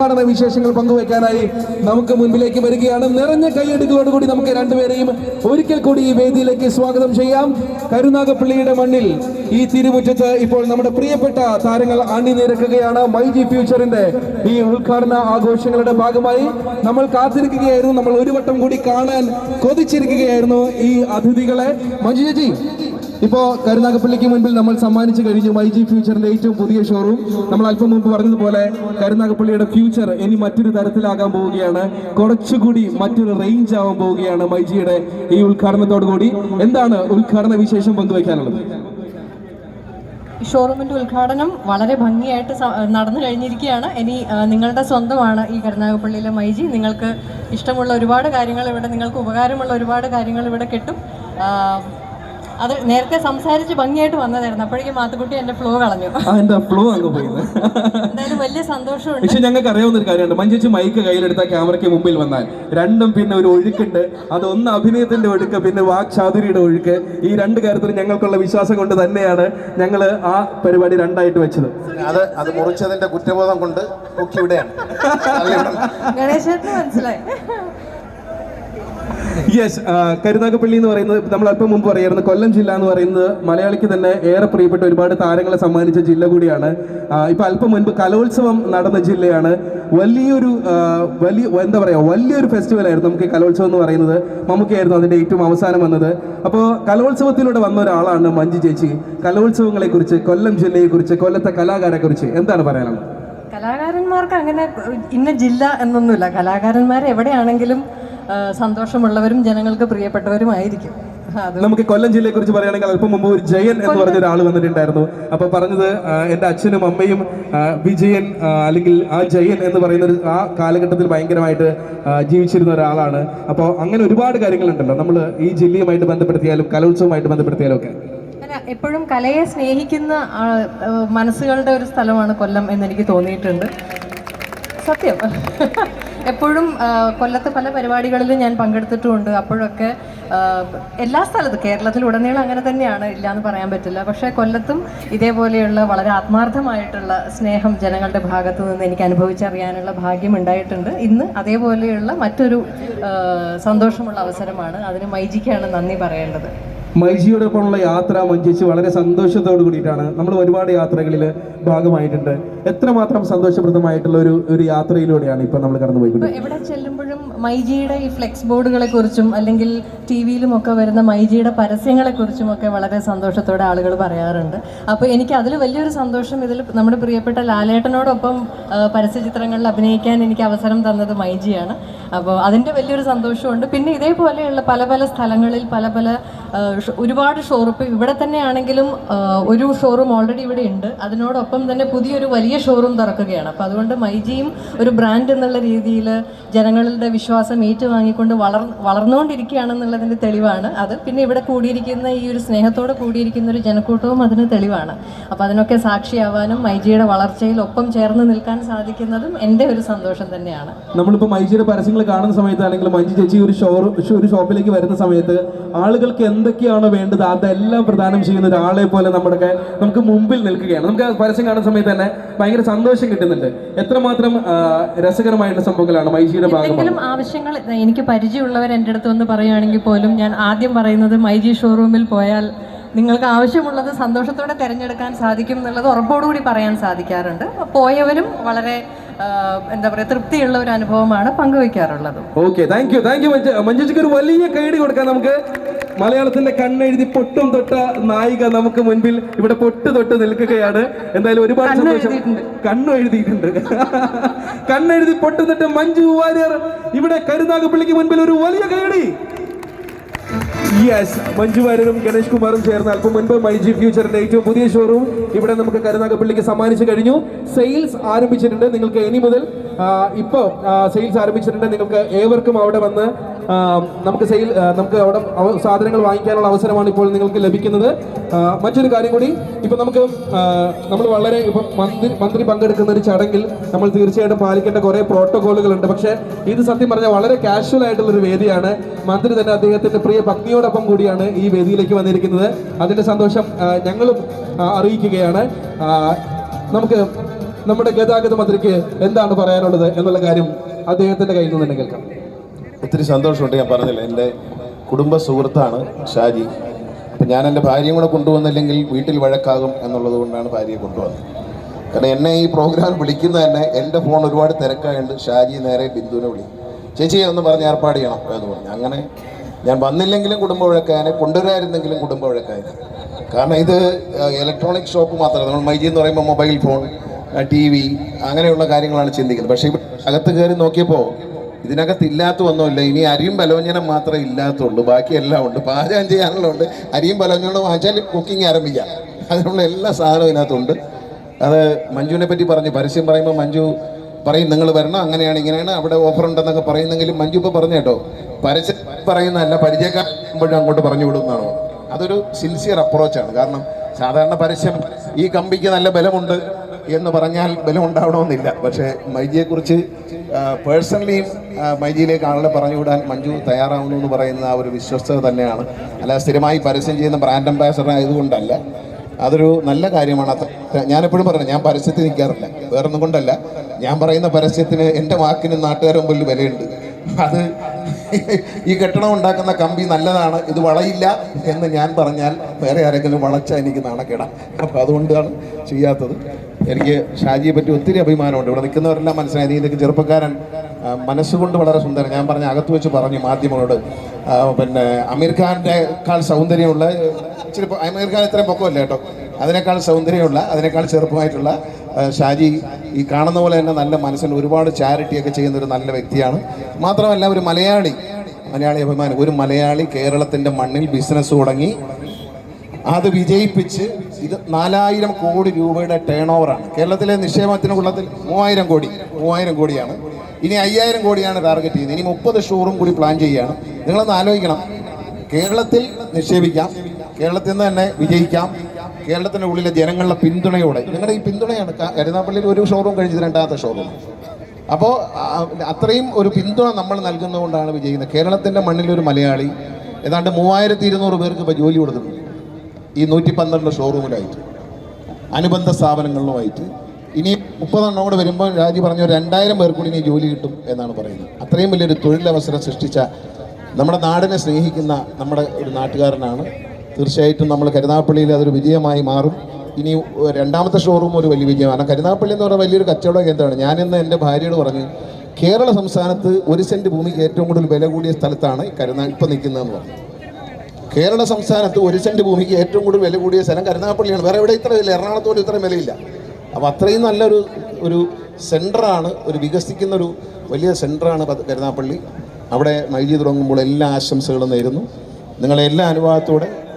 ഉദ്ഘാടന വിശേഷങ്ങൾ പങ്കുവയ്ക്കാനായി നമുക്ക് മുൻപിലേക്ക് വരികയാണ്. നിറഞ്ഞ കൈയടികളോടുകൂടി നമുക്ക് രണ്ടുപേരെയും ഒരിക്കൽ കൂടി ഈ വേദിയിലേക്ക് സ്വാഗതം ചെയ്യാം. കരുനാഗപ്പള്ളിയുടെ മണ്ണിൽ ഈ തിരുമുറ്റത്ത് ഇപ്പോൾ നമ്മുടെ പ്രിയപ്പെട്ട താരങ്ങൾ അണിനിരക്കുകയാണ്. മൈ ജി ഫ്യൂച്ചറിന്റെ ഈ ഉദ്ഘാടന ആഘോഷങ്ങളുടെ ഭാഗമായി നമ്മൾ കാത്തിരിക്കുകയായിരുന്നു. നമ്മൾ ഒരു വട്ടം കൂടി കാണാൻ കൊതിച്ചിരിക്കുകയായിരുന്നു ഈ അതിഥികളെ. മഞ്ജു ചേച്ചി ഇപ്പോ കരുനാഗപ്പള്ളിക്ക് മുൻപിൽ നമ്മൾ സമ്മാനിച്ചു കഴിഞ്ഞു മൈജി ഫ്യൂച്ചറിന്റെ ഏറ്റവും പുതിയ ഷോറൂം നമ്മൾ അല്പം മുമ്പ് പറഞ്ഞതുപോലെ കരുനാഗപ്പള്ളിയുടെ ഫ്യൂച്ചർ ഇനി മറ്റൊരു തരത്തിലാകാൻ പോവുകയാണ്. കുറച്ചുകൂടി മറ്റൊരു റേഞ്ച് ആവാൻ പോവുകയാണ് മൈജിയുടെ ഈ ഉദ്ഘാടനത്തോടുകൂടി എന്താണ് ഉദ്ഘാടന വിശേഷം പങ്കുവയ്ക്കാനുള്ളത്? ഷോറൂമിന്റെ ഉദ്ഘാടനം വളരെ ഭംഗിയായിട്ട് നടന്നു കഴിഞ്ഞിരിക്കുകയാണ്. ഇനി നിങ്ങളുടെ സ്വന്തമാണ് ഈ കരുനാഗപ്പള്ളിയിലെ മൈജി നിങ്ങൾക്ക് ഇഷ്ടമുള്ള ഒരുപാട് കാര്യങ്ങൾ ഇവിടെ നിങ്ങൾക്ക് ഉപകാരമുള്ള ഒരുപാട് കാര്യങ്ങൾ ഇവിടെ കിട്ടും. അത് നേരത്തെ സംസാരിച്ച് ഭംഗിയായിട്ട് വന്നതായിരുന്നു. അപ്പോഴേക്കും മാത്തുക്കുട്ടി എന്റെ ഫ്ലോ കളഞ്ഞു. ആ എന്താ ഫ്ലോ അങ്ങ് പോയി. എന്തായാലും വലിയ സന്തോഷമുണ്ട്. പക്ഷെ ഞങ്ങൾക്ക് അറിയാവുന്ന ഒരു കാര്യമുണ്ട്. മഞ്ചേച്ചി മൈക്ക് കയ്യിലെടുത്ത ക്യാമറയ്ക്ക് മുമ്പിൽ വന്നാൽ രണ്ടും പിന്നെ ഒരു ഒഴുക്കുണ്ട്. അത് ഒന്ന് അഭിനയത്തിന്റെ ഒഴുക്ക് പിന്നെ വാക്ചാതുരിയുടെ ഒഴുക്ക്. ഈ രണ്ട് കാര്യത്തിൽ ഞങ്ങൾക്കുള്ള വിശ്വാസം കൊണ്ട് തന്നെയാണ് ഞങ്ങൾ ആ പരിപാടി രണ്ടായിട്ട് വെച്ചത്. അത് അത് മുറിച്ചതിന്റെ കുറ്റബോധം കൊണ്ട് ഇവിടെയാണ് ഗണേശേട്ടന് മനസ്സിലായി. യെസ് കരുനാഗപ്പള്ളി എന്ന് പറയുന്നത് നമ്മൾ അല്പം മുമ്പ് പറയായിരുന്നു കൊല്ലം ജില്ല എന്ന് പറയുന്നത് മലയാളിക്ക് തന്നെ ഏറെ പ്രിയപ്പെട്ട ഒരുപാട് താരങ്ങളെ സമ്മാനിച്ച ജില്ല കൂടിയാണ്. ഇപ്പൊ അല്പം മുൻപ് കലോത്സവം നടന്ന ജില്ലയാണ്. വലിയൊരു വലിയ എന്താ പറയാ വലിയൊരു ഫെസ്റ്റിവൽ ആയിരുന്നു നമുക്ക് കലോത്സവം എന്ന് പറയുന്നത്. മമ്മൂക്കായിരുന്നു അതിന്റെ ഏറ്റവും അവസാനം വന്നത്. അപ്പോൾ കലോത്സവത്തിലൂടെ വന്ന ഒരാളാണ് മഞ്ജു ചേച്ചി. കലോത്സവങ്ങളെ കുറിച്ച് കൊല്ലം ജില്ലയെ കുറിച്ച് കൊല്ലത്തെ കലാകാരെ കുറിച്ച് എന്താണ് പറയാനുള്ളത്? കലാകാരന്മാർക്ക് അങ്ങനെ ഇന്ന ജില്ല എന്നൊന്നുമില്ല. കലാകാരന്മാർ എവിടെയാണെങ്കിലും സന്തോഷമുള്ളവരും ജനങ്ങൾക്ക് പ്രിയപ്പെട്ടവരുമായിരിക്കും നമുക്ക് കൊല്ലം ജില്ലയെ കുറിച്ച് പറയുകയാണെങ്കിൽ അല്പം മുമ്പ് ഒരു ജയൻ എന്ന് പറഞ്ഞ ഒരാൾ വന്നിട്ടുണ്ടായിരുന്നു. അപ്പൊ പറഞ്ഞത് എന്റെ അച്ഛനും അമ്മയും വിജയൻ അല്ലെങ്കിൽ ആ ജയൻ എന്ന് പറയുന്ന ഒരു ആ കാലഘട്ടത്തിൽ ഭയങ്കരമായിട്ട് ജീവിച്ചിരുന്ന ഒരാളാണ്. അപ്പോൾ അങ്ങനെ ഒരുപാട് കാര്യങ്ങളുണ്ടല്ലോ. നമ്മൾ ഈ ജില്ലയുമായിട്ട് ബന്ധപ്പെടുത്തിയാലും കലോത്സവമായിട്ട് ബന്ധപ്പെടുത്തിയാലും ഒക്കെ. എപ്പോഴും കലയെ സ്നേഹിക്കുന്ന മനസ്സുകളുടെ ഒരു സ്ഥലമാണ് കൊല്ലം എന്ന് എനിക്ക് തോന്നിയിട്ടുണ്ട്. സത്യം. എപ്പോഴും കൊല്ലത്തെ പല പരിപാടികളിലും ഞാൻ പങ്കെടുത്തിട്ടുമുണ്ട്. അപ്പോഴൊക്കെ എല്ലാ സ്ഥലത്തും കേരളത്തിൽ ഉടനീളം അങ്ങനെ തന്നെയാണ് ഇല്ല എന്ന് പറയാൻ പറ്റില്ല. പക്ഷേ കൊല്ലത്തും ഇതേപോലെയുള്ള വളരെ ആത്മാർത്ഥമായിട്ടുള്ള സ്നേഹം ജനങ്ങളുടെ ഭാഗത്തു നിന്ന് എനിക്ക് അനുഭവിച്ചറിയാനുള്ള ഭാഗ്യം ഉണ്ടായിട്ടുണ്ട്. ഇന്ന് അതേപോലെയുള്ള മറ്റൊരു സന്തോഷമുള്ള അവസരമാണ്. അതിന് മൈജിക്കാണ് നന്ദി പറയേണ്ടത്. മൈജിയോടൊപ്പമുള്ള യാത്ര മഞ്ചേച്ചി വളരെ സന്തോഷത്തോട് കൂടിയിട്ടാണ് നമ്മൾ ഒരുപാട് യാത്രകളിൽ ഭാഗമായിട്ടുണ്ട്. എത്രമാത്രം സന്തോഷപ്രദമായിട്ടുള്ള ഒരു ഒരു യാത്രയിലൂടെയാണ് ഇപ്പൊ നമ്മൾ ഇപ്പൊ എവിടെ ചെല്ലുമ്പോഴും മൈജിയുടെ ഈ ഫ്ലെക്സ് ബോർഡുകളെ കുറിച്ചും അല്ലെങ്കിൽ ടി വിയിലും ഒക്കെ വരുന്ന മൈജിയുടെ പരസ്യങ്ങളെ കുറിച്ചും ഒക്കെ വളരെ സന്തോഷത്തോടെ ആളുകൾ പറയാറുണ്ട്. അപ്പോൾ എനിക്ക് അതിൽ വലിയൊരു സന്തോഷം ഇതിൽ നമ്മുടെ പ്രിയപ്പെട്ട ലാലേട്ടനോടൊപ്പം പരസ്യ പരസ്യചിത്രങ്ങളിൽ അഭിനയിക്കാൻ എനിക്ക് അവസരം തന്നത് മൈജിയാണ്. അപ്പോൾ അതിന്റെ വലിയൊരു സന്തോഷമുണ്ട്. പിന്നെ ഇതേപോലെയുള്ള പല പല സ്ഥലങ്ങളിൽ പല പല ഒരുപാട് ഷോറൂപ്പ് ഇവിടെ തന്നെ ആണെങ്കിലും ഒരു ഷോറൂം ഓൾറെഡി ഇവിടെ ഉണ്ട്. അതിനോടൊപ്പം തന്നെ പുതിയൊരു വലിയ ഷോറൂം തുറക്കുകയാണ്. അപ്പോൾ അതുകൊണ്ട് മൈജിയും ഒരു ബ്രാൻഡ് എന്നുള്ള രീതിയിൽ ജനങ്ങളുടെ വിശ്വാസം ഏറ്റുവാങ്ങിക്കൊണ്ട് വളർ വളർന്നുകൊണ്ടിരിക്കുകയാണെന്നുള്ളതിന്റെ തെളിവാണ് അത്. പിന്നെ ഇവിടെ കൂടിയിരിക്കുന്ന ഈ ഒരു സ്നേഹത്തോടെ കൂടിയിരിക്കുന്ന ഒരു ജനക്കൂട്ടവും അതിന് തെളിവാണ്. അപ്പോൾ അതിനൊക്കെ സാക്ഷിയാവാനും മൈജിയുടെ വളർച്ചയിൽ ഒപ്പം ചേർന്ന് നിൽക്കാൻ സാധിക്കുന്നതും എന്റെ ഒരു സന്തോഷം തന്നെയാണ്. നമ്മളിപ്പോൾ മൈജിയുടെ പരസ്യങ്ങൾ കാണുന്ന സമയത്ത് അല്ലെങ്കിൽ മൈജി ചേച്ചി ഒരു ഷോറൂം ഒരു ഷോപ്പിലേക്ക് വരുന്ന സമയത്ത് ആളുകൾക്ക് എന്തൊക്കെയാണോ വേണ്ടത് അതെല്ലാം പ്രദാനം ചെയ്യുന്ന ഒരാളെ പോലെ നമ്മുടെ നമുക്ക് മുമ്പിൽ നിൽക്കുകയാണ്. നമുക്ക് പരസ്യം കാണുന്ന സമയത്ത് തന്നെ ഭയങ്കര സന്തോഷം കിട്ടുന്നുണ്ട്. എത്രമാത്രം രസകരമായിട്ടുള്ള സംഭവങ്ങളാണ് മൈജിയുടെ ഭാഗം ആവശ്യങ്ങൾ എനിക്ക് പരിചയമുള്ളവർ എന്റെ അടുത്ത് വന്ന് പറയുകയാണെങ്കിൽ പോലും ഞാൻ ആദ്യം പറയുന്നത് മൈജി ഷോറൂമിൽ പോയാൽ നിങ്ങൾക്ക് ആവശ്യമുള്ളത് സന്തോഷത്തോടെ തിരഞ്ഞെടുക്കാൻ സാധിക്കും എന്നുള്ളത് ഉറപ്പോടുകൂടി പറയാൻ സാധിക്കാറുണ്ട്. പോയവരും വളരെ എന്താ പറയുക തൃപ്തിയുള്ള ഒരു അനുഭവമാണ് പങ്കുവെക്കാറുള്ളത് okay thank you thank you മഞ്ജുജിക്ക് ഒരു വലിയ കൈഡി കൊടുക്കാം നമുക്ക്. മലയാളത്തിന്റെ കണ്ണെഴുതി പൊട്ടും തൊട്ട നായിക നമുക്ക് മുൻപിൽ ഇവിടെ പൊട്ട് തൊട്ട് നിൽക്കുകയാണ്. എന്തായാലും ഒരുപാട് സന്തോഷം. കണ്ണു എഴുതിയിട്ടുണ്ട് കണ്ണെഴുതി പൊട്ടും തൊട്ട് മഞ്ജു വാര്യർ ഇവിടെ കരുനാഗപ്പള്ളിക്ക് മുൻപിൽ ഒരു വലിയ കൈഡി യെസ് മഞ്ജു വാര്യരും ഗണേഷ് കുമാറും ചേർന്ന് അല്പം മുൻപ് മൈജി ഫ്യൂച്ചറിന്റെ ഏറ്റവും പുതിയ ഷോറൂം ഇവിടെ നമുക്ക് കരുനാഗപ്പള്ളിക്ക് സമ്മാനിച്ചു കഴിഞ്ഞു. സെയിൽസ് ആരംഭിച്ചിട്ടുണ്ട്. നിങ്ങൾക്ക് ഇനി മുതൽ ഇപ്പോൾ സെയിൽസ് ആരംഭിച്ചിട്ടുണ്ട്. നിങ്ങൾക്ക് ഏവർക്കും അവിടെ വന്ന് നമുക്ക് സെയിൽ നമുക്ക് അവിടെ അവ- സാധനങ്ങൾ വാങ്ങിക്കാനുള്ള അവസരമാണ് ഇപ്പോൾ നിങ്ങൾക്ക് ലഭിക്കുന്നത്. മറ്റൊരു കാര്യം കൂടി ഇപ്പൊ നമുക്ക് നമ്മൾ വളരെ ഇപ്പം മന്ത്രി മന്ത്രി പങ്കെടുക്കുന്ന ഒരു ചടങ്ങിൽ നമ്മൾ തീർച്ചയായിട്ടും പാലിക്കേണ്ട കുറേ പ്രോട്ടോകോളുകൾ ഉണ്ട് പക്ഷേ ഇത് സത്യം പറഞ്ഞാൽ വളരെ കാഷ്വൽ ആയിട്ടുള്ളൊരു വേദിയാണ്. മന്ത്രി തന്നെ അദ്ദേഹത്തിന്റെ പ്രിയ പത്നിയോടൊപ്പം കൂടിയാണ് ഈ വേദിയിലേക്ക് വന്നിരിക്കുന്നത്. അതിന്റെ സന്തോഷം ഞങ്ങളും അറിയിക്കുകയാണ്. നമുക്ക് നമ്മുടെ ഗതാഗത മന്ത്രിക്ക് എന്താണ് പറയാനുള്ളത് എന്നുള്ള കാര്യം അദ്ദേഹത്തിന്റെ കയ്യിൽ നിന്ന് തന്നെ കേൾക്കാം. ഒത്തിരി സന്തോഷമുണ്ട് ഞാൻ പറഞ്ഞില്ല. എന്റെ കുടുംബ സുഹൃത്താണ് ഷാജി. അപ്പം ഞാൻ എന്റെ ഭാര്യയും കൂടെ കൊണ്ടുവന്നില്ലെങ്കിൽ വീട്ടിൽ വഴക്കാകും എന്നുള്ളത് കൊണ്ടാണ് ഭാര്യയെ കൊണ്ടുവന്നത്. കാരണം എന്നെ ഈ പ്രോഗ്രാം വിളിക്കുന്ന തന്നെ എന്റെ ഫോൺ ഒരുപാട് തിരക്കായുണ്ട്. ഷാജി നേരെ ബിന്ദുവിനെ വിളിക്കും ചേച്ചി ഒന്ന് പറഞ്ഞ് ഏർപ്പാട് ചെയ്യണം എന്ന് പറഞ്ഞു. അങ്ങനെ ഞാൻ വന്നില്ലെങ്കിലും കുടുംബ വഴക്കായനെ കൊണ്ടുവരായിരുന്നെങ്കിലും കുടുംബ വഴക്കായനെ. കാരണം ഇത് ഇലക്ട്രോണിക് ഷോപ്പ് മാത്രമല്ല. നമ്മൾ മൈജി എന്ന് പറയുമ്പോൾ മൊബൈൽ ഫോൺ ടി വി അങ്ങനെയുള്ള കാര്യങ്ങളാണ് ചിന്തിക്കുന്നത്. പക്ഷേ അകത്ത് കയറി നോക്കിയപ്പോൾ ഇതിനകത്ത് ഇല്ലാത്ത ഒന്നുമില്ല ഇനി അരിയും ബലോഞ്ഞനം മാത്രമേ ഇല്ലാത്തുള്ളൂ. ബാക്കി എല്ലാം ഉണ്ട്. പാചകം ചെയ്യാനുള്ള ഉണ്ട് അരിയും ബലോഞ്ഞനും വാങ്ങിച്ചാൽ കുക്കിംഗ് ആരംഭിക്കാം. അതിനുള്ള എല്ലാ സാധനവും ഇതിനകത്തുണ്ട്. അത് മഞ്ജുവിനെ പറ്റി പറഞ്ഞു. പരസ്യം പറയുമ്പോൾ മഞ്ജു പറയും നിങ്ങൾ വരണം? അങ്ങനെയാണ് ഇങ്ങനെയാണ്. അവിടെ ഓഫർ ഉണ്ടെന്നൊക്കെ പറയുന്നെങ്കിലും മഞ്ജു ഇപ്പോൾ പറഞ്ഞു കേട്ടോ. പരസ്യം പറയുന്നതല്ല പരിചയക്കാരുമ്പോഴും അങ്ങോട്ട് പറഞ്ഞു വിടുന്നതാണോ അതൊരു സിൻസിയർ അപ്രോച്ചാണ് കാരണം സാധാരണ പരസ്യം ഈ കമ്പിക്ക് നല്ല ബലമുണ്ട്. എന്ന് പറഞ്ഞാൽ ബലം ഉണ്ടാവണമെന്നില്ല പക്ഷേ മൈജിയെക്കുറിച്ച് പേഴ്സണലിയും മൈജിയിലേക്ക് ആളുകളെ പറഞ്ഞു വിടാൻ മഞ്ജു തയ്യാറാവുന്നു എന്ന് പറയുന്ന ആ ഒരു വിശ്വസ്തത തന്നെയാണ്. അല്ല സ്ഥിരമായി പരസ്യം ചെയ്യുന്ന ബ്രാൻഡ് അംബാസഡർ ആയതുകൊണ്ടല്ല. അതൊരു നല്ല കാര്യമാണ്. ഞാനെപ്പോഴും പറഞ്ഞു ഞാൻ പരസ്യത്തിൽ നിൽക്കാറില്ല. വേറൊന്നും കൊണ്ടല്ല. ഞാൻ പറയുന്ന പരസ്യത്തിന് എന്റെ വാക്കിന് നാട്ടുകാരും മുമ്പിൽ വിലയുണ്ട്. അത് ഈ കെട്ടണം ഉണ്ടാക്കുന്ന കമ്പി നല്ലതാണ് ഇത് വളയില്ല എന്ന് ഞാൻ പറഞ്ഞാൽ വേറെ ആരെങ്കിലും വളച്ചാൽ എനിക്ക് നാണക്കേടാം. അപ്പോൾ അതുകൊണ്ടാണ് ചെയ്യാത്തത്. എനിക്ക് ഷാജിയെ പറ്റി ഒത്തിരി അഭിമാനമുണ്ട്. ഇവിടെ നിൽക്കുന്നവരെല്ലാം മനസ്സിലായി. നീ ഇതൊക്കെ ചെറുപ്പക്കാരൻ മനസ്സുകൊണ്ട് വളരെ സുന്ദരൻ. ഞാൻ പറഞ്ഞ അകത്ത് വെച്ച് പറഞ്ഞു മാധ്യമങ്ങളോട്. പിന്നെ അമീർ ഖാന്റെക്കാൾ സൗന്ദര്യമുള്ള ഇച്ചിരി അമീർ ഖാൻ ഇത്രയും പൊക്കമല്ല കേട്ടോ. അതിനേക്കാൾ സൗന്ദര്യമുള്ള അതിനേക്കാൾ ചെറുപ്പമായിട്ടുള്ള ഷാജി ഈ കാണുന്ന പോലെ തന്നെ നല്ല മനസ്സിന് ഒരുപാട് ചാരിറ്റിയൊക്കെ ചെയ്യുന്ന ഒരു നല്ല വ്യക്തിയാണ്. മാത്രമല്ല ഒരു മലയാളി മലയാളി അഭിമാനം. ഒരു മലയാളി കേരളത്തിന്റെ മണ്ണിൽ ബിസിനസ് തുടങ്ങി അത് വിജയിപ്പിച്ച് ഇത് നാലായിരം കോടി രൂപയുടെ ടേൺ ഓവറാണ് കേരളത്തിലെ നിക്ഷേപത്തിന് കുള്ളത്തിൽ മൂവായിരം കോടി മൂവായിരം കോടിയാണ്. ഇനി അയ്യായിരം കോടിയാണ് ടാർഗറ്റ് ചെയ്യുന്നത്. ഇനി മുപ്പത് ഷോറും കൂടി പ്ലാൻ ചെയ്യുകയാണ്. നിങ്ങളൊന്ന് ആലോചിക്കണം. കേരളത്തിൽ നിക്ഷേപിക്കാം. കേരളത്തിൽ നിന്ന് തന്നെ വിജയിക്കാം. കേരളത്തിന്റെ ഉള്ളിലെ ജനങ്ങളുടെ പിന്തുണയോടെ. നിങ്ങളുടെ ഈ പിന്തുണയാണ്. കരുനാപ്പള്ളിയിൽ ഒരു ഷോറൂം കഴിഞ്ഞത് രണ്ടാമത്തെ ഷോറൂം അപ്പോൾ അത്രയും ഒരു പിന്തുണ നമ്മൾ നൽകുന്നതുകൊണ്ടാണ് വിജയിക്കുന്നത്. കേരളത്തിന്റെ മണ്ണിലൊരു മലയാളി ഏതാണ്ട് മൂവായിരത്തി ഇരുന്നൂറ് പേർക്ക് ഇപ്പോൾ ജോലി കൊടുത്തിട്ടുണ്ട്. ഈ നൂറ്റി പന്ത്രണ്ട് ഷോറൂമിലായിട്ട് അനുബന്ധ സ്ഥാപനങ്ങളിലുമായിട്ട്. ഇനി മുപ്പതെണ്ണം കൂടെ വരുമ്പോൾ രാജി പറഞ്ഞ രണ്ടായിരം പേർ കൂടി ഇനി ജോലി കിട്ടും എന്നാണ് പറയുന്നത്. അത്രയും വലിയൊരു തൊഴിലവസരം സൃഷ്ടിച്ച നമ്മുടെ നാടിനെ സ്നേഹിക്കുന്ന നമ്മുടെ ഒരു നാട്ടുകാരനാണ്. തീർച്ചയായിട്ടും നമ്മൾ കരുനാഗപ്പള്ളിയിൽ അതൊരു വിജയമായി മാറും. ഇനി രണ്ടാമത്തെ ഷോറൂം ഒരു വലിയ വിജയമാണ്. കരുനാഗപ്പള്ളി എന്ന് പറഞ്ഞാൽ വലിയൊരു കച്ചവട കേന്ദ്രമാണ്. ഞാനിന്ന് എന്റെ ഭാര്യയോട് പറഞ്ഞു കേരള സംസ്ഥാനത്ത് ഒരു സെന്റ് ഭൂമിക്ക് ഏറ്റവും കൂടുതൽ വില കൂടിയ സ്ഥലത്താണ് കരുനാ ഇപ്പം നിൽക്കുന്നതെന്ന് പറഞ്ഞു. കേരള സംസ്ഥാനത്ത് ഒരു സെന്റ് ഭൂമിക്ക് ഏറ്റവും കൂടുതൽ വില കൂടിയ സ്ഥലം കരുനാഗപ്പള്ളിയാണ്. വേറെ എവിടെ ഇത്ര വില? എറണാകുളത്ത് ഇത്രയും വിലയില്ല. അപ്പോൾ അത്രയും നല്ലൊരു ഒരു സെന്ററാണ് ഒരു വികസിക്കുന്ന ഒരു വലിയ സെന്ററാണ് കരുനാഗപ്പള്ളി. അവിടെ മൈജി തുടങ്ങുമ്പോൾ എല്ലാ ആശംസകളും നേരുന്നു. നിങ്ങളെ എല്ലാ അനുഭവത്തോടെ